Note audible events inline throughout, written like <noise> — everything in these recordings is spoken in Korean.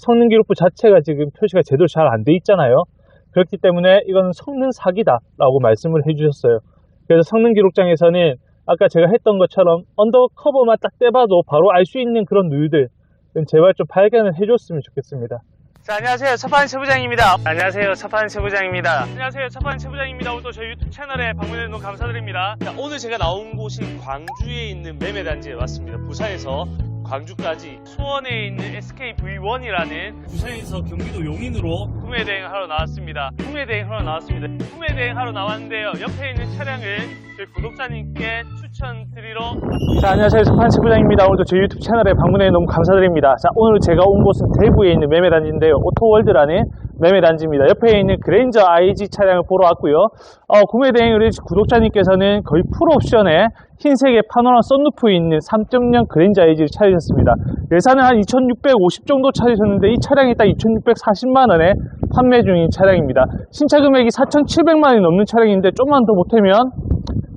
성능 기록부 자체가 지금 표시가 제대로 잘 안 돼 있잖아요. 그렇기 때문에 이건 성능 사기다 라고 말씀을 해주셨어요. 그래서 성능 기록장에서는 아까 제가 했던 것처럼 언더커버만 딱 떼봐도 바로 알 수 있는 그런 누유들 제발 좀 발견을 해줬으면 좋겠습니다. 자, 안녕하세요. 첫판 세부장입니다. 안녕하세요. 첫판 세부장입니다. 안녕하세요. 첫판 세부장입니다. 오늘도 저희 유튜브 채널에 방문해 주셔서 감사드립니다. 자, 오늘 제가 나온 곳이 광주에 있는 매매단지에 왔습니다. 부산에서 광주까지 수원에 있는 SKV1이라는 부산에서 경기도 용인으로 구매 대행 하러 나왔습니다. 구매 대행 하러 나왔습니다. 구매 대행 하러 나왔는데요. 옆에 있는 차량을 저희 구독자님께 추천드리러 자, 안녕하세요. 석판 지부장입니다. 오늘도 저희 유튜브 채널에 방문해 너무 감사드립니다. 자, 오늘 제가 온 곳은 대구에 있는 매매단지인데요. 오토월드라는 매매 단지입니다. 옆에 있는 그랜저 IG 차량을 보러 왔고요. 어, 구매 대행을 해주신 구독자님께서는 거의 풀옵션에 흰색의 파노라 썬루프 있는 3.0 그랜저 IG를 찾으셨습니다. 예산은 한 2,650 정도 찾으셨는데 이 차량이 딱 2,640만 원에 판매 중인 차량입니다. 신차 금액이 4,700만 원이 넘는 차량인데 좀만 더 보태면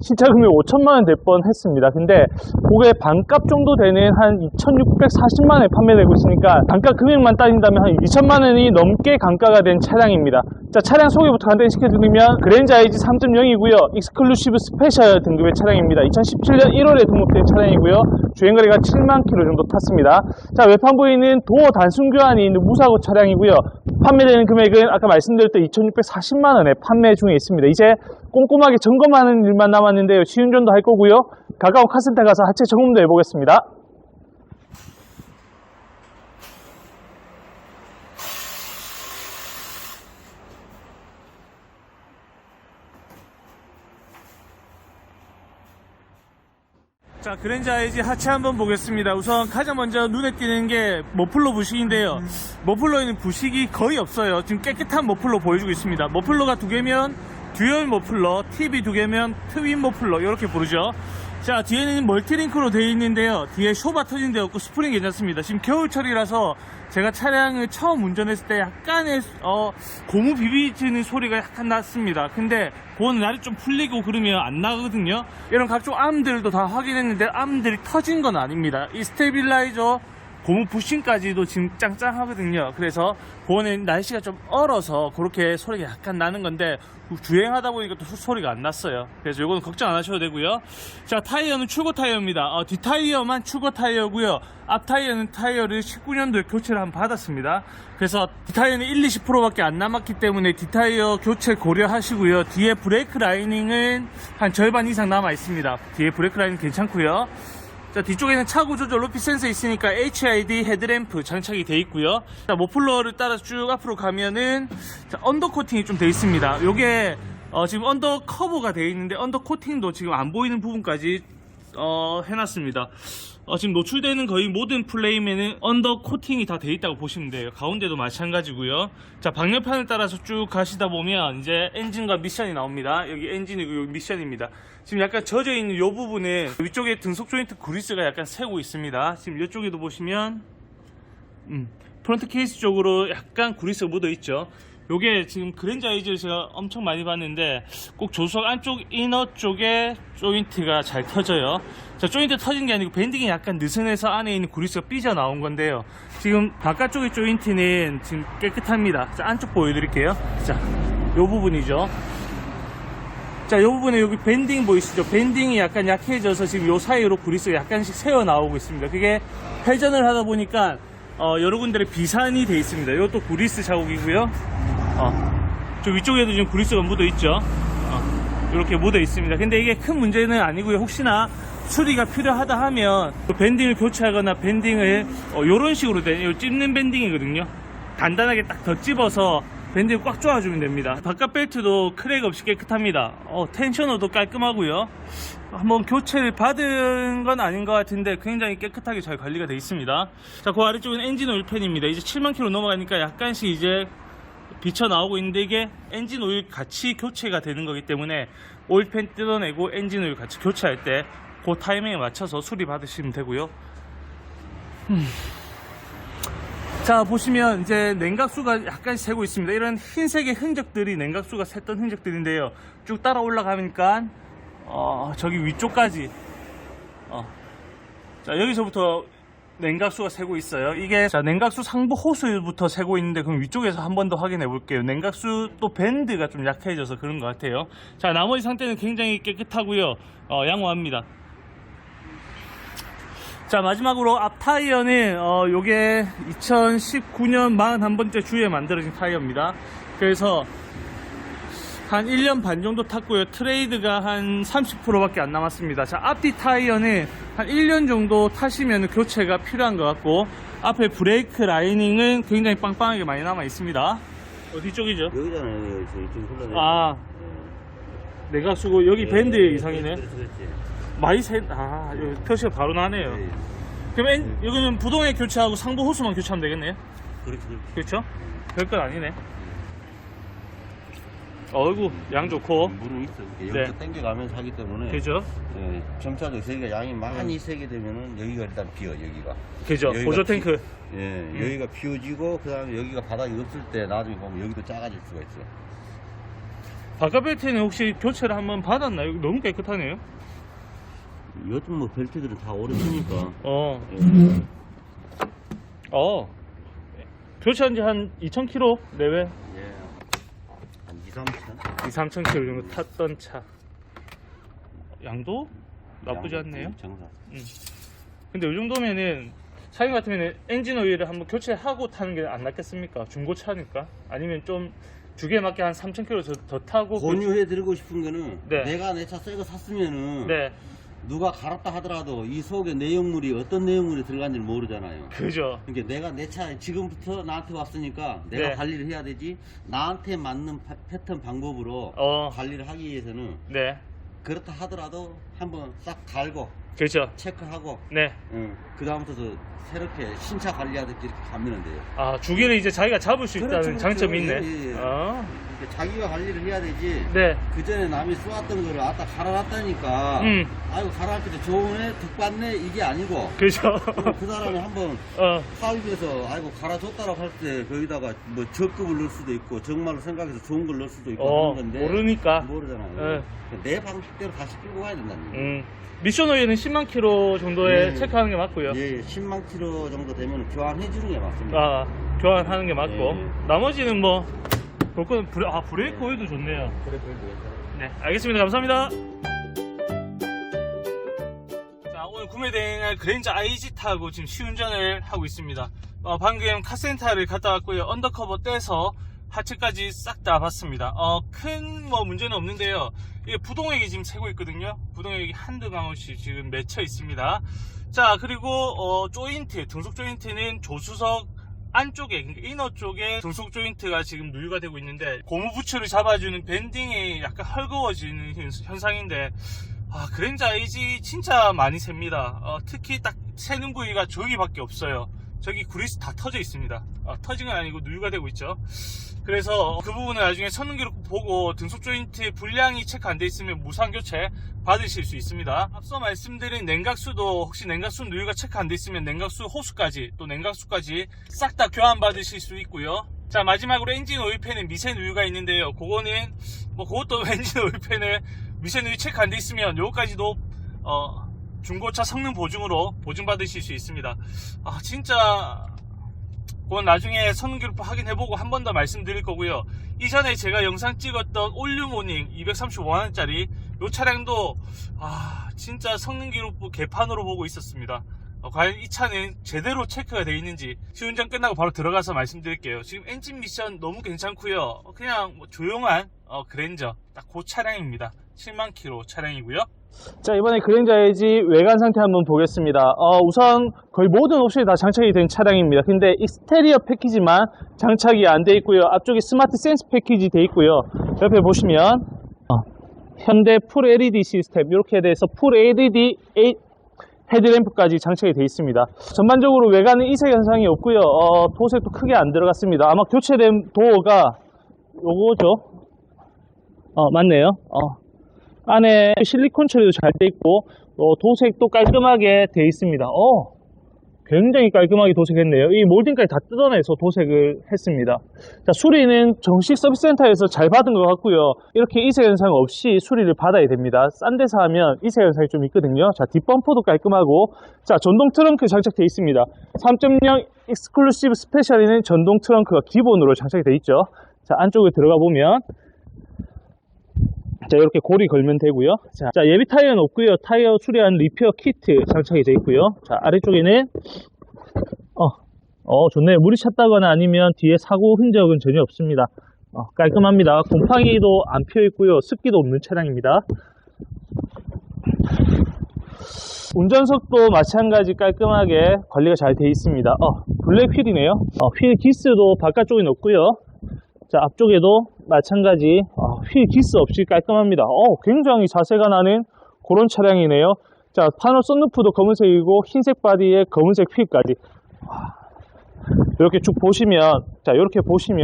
신차 금액 5천만 원 될 뻔 했습니다. 근데 그게 반값 정도 되는 한 2,640만 원에 판매되고 있으니까 단가 금액만 따진다면 한 2천만 원이 넘게 단가가 된 차량입니다. 자 차량 소개부터 간단히 시켜드리면 그랜저 IG 3.0이고요. 익스클루시브 스페셜 등급의 차량입니다. 2017년 1월에 등록된 차량이고요. 주행거리가 7만 킬로 정도 탔습니다. 자 외판 보이는 도어 단순 교환이 있는 무사고 차량이고요. 판매되는 금액은 아까 말씀드렸던 2,640만 원에 판매 중에 있습니다. 이제 꼼꼼하게 점검하는 일만 남았는데 요. 시운전도 할 거고요. 가까운 카센터 가서 하체 점검도 해보겠습니다. 자, 그랜저 IG 하체 한번 보겠습니다. 우선 가장 먼저 눈에 띄는 게 머플러 부식인데요. 머플러에는 부식이 거의 없어요. 지금 깨끗한 머플러 보여주고 있습니다. 머플러가 두 개면 듀얼 머플러, TV 두 개면 트윈 머플러 이렇게 부르죠. 자, 뒤에는 멀티링크로 되어 있는데요. 뒤에 쇼바 터진 데 없고 스프링 괜찮습니다. 지금 겨울철이라서 제가 차량을 처음 운전했을 때 약간의 어, 고무 비비지는 소리가 약간 났습니다. 근데 그거는 날이 좀 풀리고 그러면 안 나거든요. 이런 각종 암들도 다 확인했는데 암들이 터진 건 아닙니다. 이 스테빌라이저 고무 부싱까지도 지금 짱짱하거든요. 그래서 그거는 날씨가 좀 얼어서 그렇게 소리가 약간 나는 건데 주행하다 보니까 또 소리가 안 났어요. 그래서 이거는 걱정 안 하셔도 되고요. 자 타이어는 출고 타이어입니다. 어, 뒷 타이어만 출고 타이어고요. 앞 타이어는 타이어를 19년도에 교체를 한번 받았습니다. 그래서 뒷 타이어는 1, 20%밖에 안 남았기 때문에 뒷 타이어 교체 고려하시고요. 뒤에 브레이크 라이닝은 한 절반 이상 남아 있습니다. 뒤에 브레이크 라이닝 괜찮고요. 자, 뒤쪽에는 차고 조절 높이 센서 있으니까 HID 헤드램프 장착이 돼 있고요. 자, 머플러를 따라 쭉 앞으로 가면은 자, 언더 코팅이 좀 돼 있습니다. 요게 어, 지금 언더 커버가 돼 있는데 언더 코팅도 지금 안 보이는 부분까지 어, 해놨습니다. 어, 지금 노출되는 거의 모든 플레임에는 언더 코팅이 다 돼 있다고 보시면 돼요. 가운데도 마찬가지고요. 자, 방열판을 따라서 쭉 가시다 보면 이제 엔진과 미션이 나옵니다. 여기 엔진이고 여기 미션입니다. 지금 약간 젖어 있는 이 부분에 위쪽에 등속 조인트 그리스가 약간 새고 있습니다. 지금 이쪽에도 보시면 음, 프론트 케이스 쪽으로 약간 그리스가 묻어 있죠. 요게 지금 그랜저 아이즈를 제가 엄청 많이 봤는데 꼭 조수석 안쪽 이너 쪽에 조인트가 잘 터져요. 자, 조인트 터진 게 아니고 밴딩이 약간 느슨해서 안에 있는 그리스가 삐져 나온 건데요. 지금 바깥쪽의 조인트는 지금 깨끗합니다. 자, 안쪽 보여드릴게요. 자, 요 부분이죠. 자, 이 부분에 여기 밴딩 보이시죠? 밴딩이 약간 약해져서 지금 요 사이로 그리스가 약간씩 새어 나오고 있습니다. 그게 회전을 하다 보니까 어, 여러 군데에 비산이 돼 있습니다. 이것도 그리스 자국이고요. 어, 저 위쪽에도 지금 그리스가 묻어 있죠. 어, 이렇게 묻어 있습니다. 근데 이게 큰 문제는 아니고요. 혹시나 수리가 필요하다 하면 그 밴딩을 교체하거나 밴딩을 어, 이런 식으로 된 찝는 밴딩이거든요. 간단하게 딱더 찝어서 밴딩을 꽉 조아주면 됩니다. 바깥 벨트도 크랙 없이 깨끗합니다. 어, 텐셔너도 깔끔하고요. 한번 교체를 받은 건 아닌 것 같은데 굉장히 깨끗하게 잘 관리가 되어 있습니다. 자, 그 아래쪽은 엔진 오일 팬입니다. 이제 7만 킬로 넘어가니까 약간씩 이제 비쳐 나오고 있는데 이게 엔진 오일 같이 교체가 되는 거기 때문에 오일팬 뜯어내고 엔진 오일 같이 교체할 때 그 타이밍에 맞춰서 수리 받으시면 되고요. 음. 자 보시면 이제 냉각수가 약간 새고 있습니다. 이런 흰색의 흔적들이 냉각수가 샜던 흔적들인데요. 쭉 따라 올라가니까 어, 저기 위쪽까지 어. 자 여기서부터 냉각수가 새고 있어요. 이게 자 냉각수 상부 호스부터 새고 있는데 그럼 위쪽에서 한 번 더 확인해 볼게요. 냉각수 또 밴드가 좀 약해져서 그런 것 같아요. 자 나머지 상태는 굉장히 깨끗하고요. 어, 양호합니다. 자 마지막으로 앞 타이어는 어, 요게 2019년 41번째 주에 만들어진 타이어입니다. 그래서 한 1년 반 정도 탔고요. 트레이드가 한 30%밖에 안 남았습니다. 자, 앞뒤 타이어는 한 1년 정도 타시면 교체가 필요한 것 같고, 앞에 브레이크 라이닝은 굉장히 빵빵하게 많이 남아 있습니다. 어디 쪽이죠? 여기잖아요. 여기 좀 흘러내. 아, 내가 쓰고 여기 밴드 이상이네. 그렇지, 그렇지. 새, 아, 여기 표시가 바로 나네요. 예, 그럼 엔- 여기는 부동액 교체하고 상부 호스만 교체하면 되겠네요. 그렇지, 그렇지. 그렇죠? 별건 아니네. 어이구, 양 좋고. 물은 있어. 이렇게 네. 여기서 당겨가면서 하기 때문에. 그죠? 예, 점차도 세기가 양이 많이 세게 되면은 여기가 일단 비어 여기가. 그죠? 여기가 보조 비- 탱크. 예, 여기가 비워지고 그다음에 여기가 바닥이 없을 때 나중에 보면 여기도 작아질 수가 있어. 바깥 벨트는 혹시 교체를 한번 받았나요? 너무 깨끗하네요. 요즘 뭐 벨트들은 다 오래 쓰니까. 어, 예. 어. 교체한 지 한 2,000km 내외? 예. 한 2, 3천? 2, 3,000km 정도 탔던 차. 양도 나쁘지 않네요. 정상. 근데 이 정도면은 사인 같으면 엔진 오일을 한번 교체하고 타는 게 안 낫겠습니까? 중고차니까. 아니면 좀 주기에 맞게 한 3,000km 더, 더 타고. 권유해 드리고 싶은 거는 네. 내가 내 차 새거 샀으면은 네, 누가 갈았다 하더라도 이 속에 내용물이 어떤 내용물이 들어간지 를 모르잖아요. 그죠. 그러니까 내가 내차 지금부터 나한테 왔으니까 내가 네. 관리를 해야 되지 나한테 맞는 파- 패턴 방법으로 어, 관리를 하기 위해서는 네, 그렇다 하더라도 한번 싹 갈고 그죠. 체크하고 네. 그 다음부터 새롭게 신차 관리하듯이 이렇게 가면 돼요. 아, 주기를 이제 자기가 잡을 수 있다는 그렇죠, 그렇죠. 장점이 있네. 예, 예, 예. 아, 그러니까 자기가 관리를 해야 되지. 네. 그 전에 남이 쏘았던 거를 아따 갈아놨다니까. 음. 아이고 갈아놨을 때 좋으네, 득받네 이게 아니고. 그죠. 그 사람이 한번 <laughs> 어, 사업에서 아이고 갈아줬다라고 할 때 거기다가 뭐 적급을 넣을 수도 있고 정말로 생각해서 좋은 걸 넣을 수도 있고 어, 하는 건데 모르니까. 모르잖아요. 예. 내 방식대로 다시 끌고 가야 된다는 거예요. 음. 미션 오일은 10만 킬로 정도에 예. 체크하는 게 맞고요. 예, 10만 킬로 정도 되면 교환해 주는 게 맞습니다. 아, 교환하는 게 맞고. 예. 나머지는 뭐, 볼 거는 브레, 아, 브레이크 오일도 좋네요. 그래 그래 그래. 네, 알겠습니다. 감사합니다. 자, 오늘 구매된 그랜저 IG 타고 지금 시운전을 하고 있습니다. 어, 방금 카센터를 갔다 왔고요. 언더커버 떼서 하체까지 싹 다 봤습니다. 어, 큰 뭐 문제는 없는데요. 이게 부동액이 지금 새고 있거든요. 부동액이 한두 방울씩 지금 맺혀 있습니다. 자, 그리고 어, 조인트, 등속 조인트는 조수석 안쪽에, 그러니까 이너 쪽에 등속 조인트가 지금 누유가 되고 있는데 고무 부츠를 잡아주는 밴딩이 약간 헐거워지는 현- 현상인데 아, 그랜저 IG 진짜 많이 셉니다. 어, 특히 딱 새는 부위가 저기밖에 없어요. 저기 그리스 다 터져 있습니다. 어, 터진 건 아니고 누유가 되고 있죠. 그래서 그 부분을 나중에 선능 기록 보고 등속 조인트 불량이 체크 안 돼 있으면 무상 교체 받으실 수 있습니다. 앞서 말씀드린 냉각수도 혹시 냉각수 누유가 체크 안 돼 있으면 냉각수 호수까지 또 냉각수까지 싹 다 교환 받으실 수 있고요. 자 마지막으로 엔진 오일팬에 미세 누유가 있는데요. 그거는 뭐 그것도 <laughs> 엔진 오일팬을 미세 누유 체크 안 돼 있으면 요거까지도 어, 중고차 성능 보증으로 보증받으실 수 있습니다. 아 진짜 그건 나중에 성능 기록 확인해보고 한 번 더 말씀드릴 거고요. 이전에 제가 영상 찍었던 올류모닝 235만원짜리 이 차량도 아 진짜 성능 기록부 개판으로 보고 있었습니다. 어, 과연 이 차는 제대로 체크가 되어 있는지 시운전 끝나고 바로 들어가서 말씀드릴게요. 지금 엔진 미션 너무 괜찮고요. 그냥 뭐 조용한 어, 그랜저 딱 그 차량입니다. 7만 킬로 차량이고요. 자, 이번에 그랜저 IG 외관 상태 한번 보겠습니다. 어, 우선 거의 모든 옵션이 다 장착이 된 차량입니다. 근데 익스테리어 패키지만 장착이 안 돼 있고요. 앞쪽에 스마트 센스 패키지 돼 있고요. 옆에 보시면 어, 현대 풀 LED 시스템 이렇게 돼서 풀 LED 헤드램프까지 장착이 되어 있습니다. 전반적으로 외관은 이색 현상이 없고요. 어, 도색도 크게 안 들어갔습니다. 아마 교체된 도어가 요거죠. 어, 맞네요. 어, 안에 실리콘 처리도 잘 돼 있고 어, 도색도 깔끔하게 돼 있습니다. 어, 굉장히 깔끔하게 도색했네요. 이 몰딩까지 다 뜯어내서 도색을 했습니다. 자, 수리는 정식 서비스 센터에서 잘 받은 것 같고요. 이렇게 이색 현상 없이 수리를 받아야 됩니다. 싼 데서 하면 이색 현상이 좀 있거든요. 자, 뒷범퍼도 깔끔하고, 자, 전동 트렁크 장착되어 있습니다. 3.0 익스클루시브 스페셜에는 전동 트렁크가 기본으로 장착이 되어 있죠. 자, 안쪽에 들어가 보면, 자, 이렇게 고리 걸면 되고요. 자, 자, 예비 타이어는 없고요. 타이어 수리한 리페어 키트 장착이 되어 있고요. 자, 아래쪽에는 어, 어, 좋네요. 물이 찼다거나 아니면 뒤에 사고 흔적은 전혀 없습니다. 어, 깔끔합니다. 곰팡이도 안 피어 있고요. 습기도 없는 차량입니다. 운전석도 마찬가지 깔끔하게 관리가 잘 되어 있습니다. 어, 블랙 휠이네요. 어, 휠 기스도 바깥쪽에 없고요. 자, 앞쪽에도 마찬가지 어, 휠 기스 없이 깔끔합니다. 어, 굉장히 자세가 나는 그런 차량이네요. 자, 파노 썬루프도 검은색이고 흰색 바디에 검은색 휠까지. 와, 이렇게 쭉 보시면, 자, 이렇게 보시면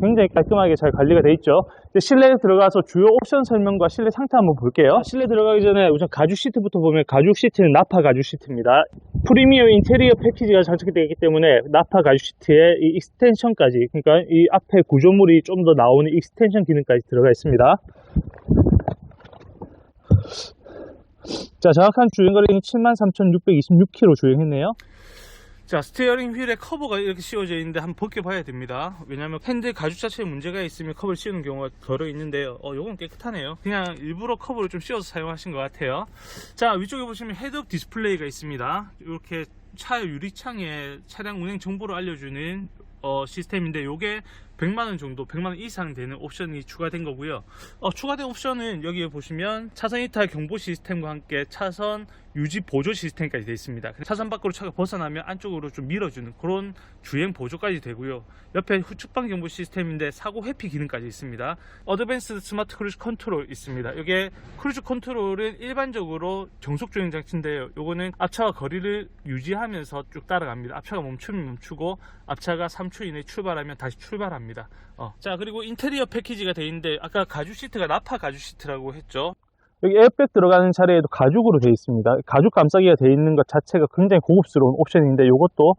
굉장히 깔끔하게 잘 관리가 돼 있죠. 이제 실내에 들어가서 주요 옵션 설명과 실내 상태 한번 볼게요. 실내 들어가기 전에 우선 가죽 시트부터 보면 가죽 시트는 나파 가죽 시트입니다. 프리미엄 인테리어 패키지가 장착되어 있기 때문에 나파 가죽 시트에 이 익스텐션까지, 그러니까 이 앞에 구조물이 좀 더 나오는 익스텐션 기능까지 들어가 있습니다. 자, 정확한 주행거리는 73,626km 주행했네요. 자, 스티어링 휠에 커버가 이렇게 씌워져 있는데 한번 벗겨봐야 됩니다. 왜냐면 핸들 가죽 자체에 문제가 있으면 커버를 씌우는 경우가 덜어 있는데요. 어, 요건 깨끗하네요. 그냥 일부러 커버를 좀 씌워서 사용하신 것 같아요. 자, 위쪽에 보시면 헤드업 디스플레이가 있습니다. 이렇게 차 유리창에 차량 운행 정보를 알려주는 어, 시스템인데 요게 100만원 정도, 100만원 이상 되는 옵션이 추가된 거고요. 어, 추가된 옵션은 여기에 보시면 차선 이탈 경보 시스템과 함께 차선 유지 보조 시스템까지 되어 있습니다. 차선 밖으로 차가 벗어나면 안쪽으로 좀 밀어주는 그런 주행 보조까지 되고요. 옆에 후측방 경보 시스템인데 사고 회피 기능까지 있습니다. 어드밴스 스마트 크루즈 컨트롤 있습니다. 이게 크루즈 컨트롤은 일반적으로 정속 주행 장치인데요. 요거는 앞차와 거리를 유지하면서 쭉 따라갑니다. 앞차가 멈추면 멈추고 앞차가 3초 이내 출발하면 다시 출발합니다. 어. 자 그리고 인테리어 패키지가 되어 있는데 아까 가죽 시트가 나파 가죽 시트라고 했죠. 여기 에어백 들어가는 차례에도 가죽으로 되어 있습니다. 가죽 감싸기가 되어 있는 것 자체가 굉장히 고급스러운 옵션인데 이것도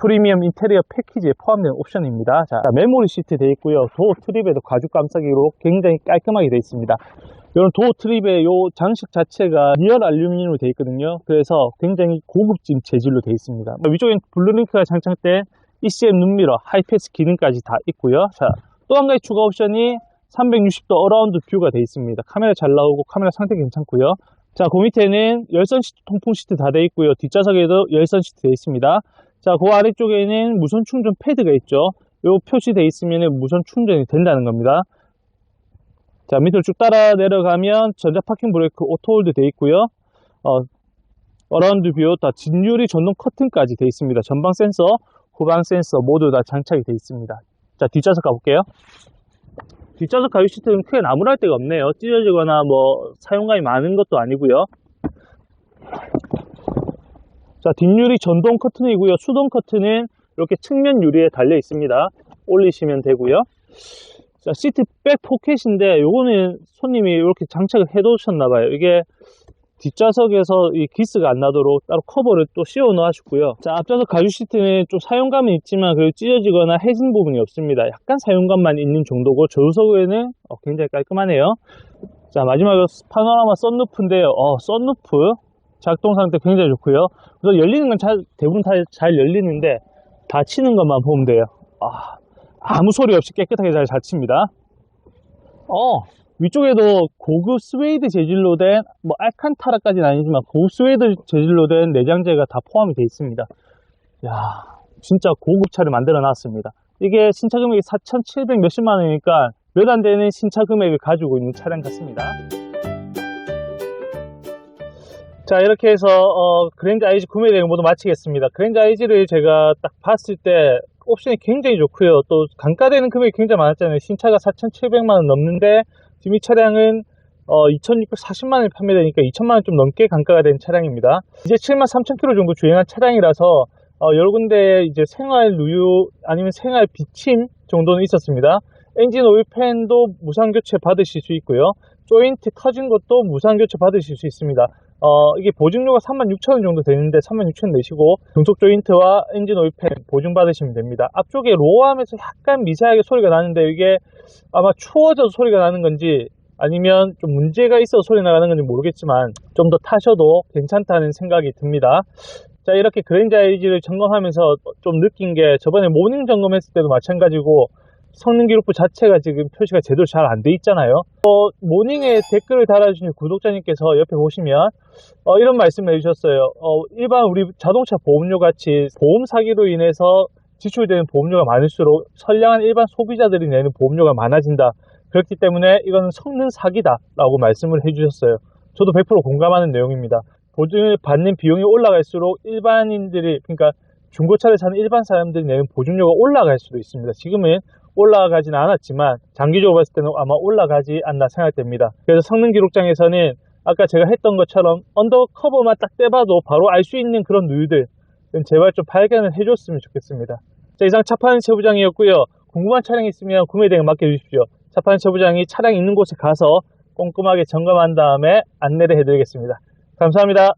프리미엄 인테리어 패키지에 포함된 옵션입니다. 자, 메모리 시트 되어 있고요. 도어 트립에도 가죽 감싸기로 굉장히 깔끔하게 되어 있습니다. 이런 도어 트립의 요 장식 자체가 리얼 알루미늄으로 되어 있거든요. 그래서 굉장히 고급진 재질로 되어 있습니다. 위쪽엔 블루링크가 장착된 ECM 눈미러, 하이패스 기능까지 다 있고요. 자, 또 한 가지 추가 옵션이 360도 어라운드 뷰가 되어 있습니다. 카메라 잘 나오고 카메라 상태 괜찮고요. 자, 그 밑에는 열선 시트, 통풍 시트 다 되어 있고요. 뒷좌석에도 열선 시트 되어 있습니다. 자, 그 아래쪽에는 무선 충전 패드가 있죠. 요 표시되어 있으면 무선 충전이 된다는 겁니다. 자, 밑으로 쭉 따라 내려가면 전자 파킹 브레이크 오토홀드 되어 있고요. 어, 어라운드 뷰, 다 진유리 전동 커튼까지 되어 있습니다. 전방 센서, 후방 센서 모두 다 장착이 되어 있습니다. 자, 뒷좌석 가볼게요. 뒷좌석 가죽 시트는 크게 나무랄 데가 없네요. 찢어지거나 뭐 사용감이 많은 것도 아니고요. 자, 뒷유리 전동 커튼이고요. 수동 커튼은 이렇게 측면 유리에 달려 있습니다. 올리시면 되고요. 자, 시트 백 포켓인데 요거는 손님이 이렇게 장착을 해 두셨나 봐요. 이게 뒷좌석에서 이 기스가 안 나도록 따로 커버를 또 씌워 놓으셨고요. 자, 앞좌석 가죽 시트는 좀 사용감은 있지만 그래도 찢어지거나 해진 부분이 없습니다. 약간 사용감만 있는 정도고 조수석에는 어, 굉장히 깔끔하네요. 자, 마지막으로 파노라마 썬루프인데요. 어, 썬루프 작동 상태 굉장히 좋고요. 그래서 열리는 건 잘, 대부분 다 잘 열리는데 닫히는 것만 보면 돼요. 아, 아무 소리 없이 깨끗하게 잘 닫힙니다. 어, 위쪽에도 고급 스웨이드 재질로 된, 뭐, 알칸타라까지는 아니지만, 고급 스웨이드 재질로 된 내장재가 다 포함이 되어 있습니다. 야 진짜 고급 차를 만들어 놨습니다. 이게 신차 금액이 4,700 몇십만 원이니까 몇 안 되는 신차 금액을 가지고 있는 차량 같습니다. 자, 이렇게 해서, 어, 그랜저 IG 구매 내용 모두 마치겠습니다. 그랜저 IG를 제가 딱 봤을 때, 옵션이 굉장히 좋고요. 또, 감가되는 금액이 굉장히 많았잖아요. 신차가 4,700만원 넘는데, 이 차량은 어, 2,640만 원에 판매되니까 2천만 원 좀 넘게 감가가 된 차량입니다. 이제 7만 3천 킬로 정도 주행한 차량이라서 어, 여러 군데 이제 생활 누유 아니면 생활 비침 정도는 있었습니다. 엔진 오일 팬도 무상 교체 받으실 수 있고요. 조인트 터진 것도 무상 교체 받으실 수 있습니다. 어, 이게 보증료가 36,000원 정도 되는데 36,000원 내시고 중속 조인트와 엔진 오일팬 보증 받으시면 됩니다. 앞쪽에 로어하면서 약간 미세하게 소리가 나는데 이게 아마 추워져서 소리가 나는 건지 아니면 좀 문제가 있어서 소리 나가는 건지 모르겠지만 좀 더 타셔도 괜찮다는 생각이 듭니다. 자 이렇게 그랜저 IG를 점검하면서 좀 느낀 게 저번에 모닝 점검했을 때도 마찬가지고 성능 기록부 자체가 지금 표시가 제대로 잘 안 돼 있잖아요. 어, 모닝에 댓글을 달아주신 구독자님께서 옆에 보시면 어, 이런 말씀을 해주셨어요. 어, 일반 우리 자동차 보험료 같이 보험 사기로 인해서 지출되는 보험료가 많을수록 선량한 일반 소비자들이 내는 보험료가 많아진다. 그렇기 때문에 이거는 성능 사기다 라고 말씀을 해주셨어요. 저도 100% 공감하는 내용입니다. 보증을 받는 비용이 올라갈수록 일반인들이 그러니까 중고차를 사는 일반 사람들이 내는 보증료가 올라갈 수도 있습니다. 지금은 올라가지는 않았지만 장기적으로 봤을 때는 아마 올라가지 않나 생각됩니다. 그래서 성능 기록장에서는 아까 제가 했던 것처럼 언더커버만 딱 떼봐도 바로 알 수 있는 그런 누유들 제발 좀 발견을 해줬으면 좋겠습니다. 자 이상 차파는 최부장이었고요. 궁금한 차량이 있으면 구매 대행 맡겨주십시오. 차파는 최부장이 차량 있는 곳에 가서 꼼꼼하게 점검한 다음에 안내를 해드리겠습니다. 감사합니다.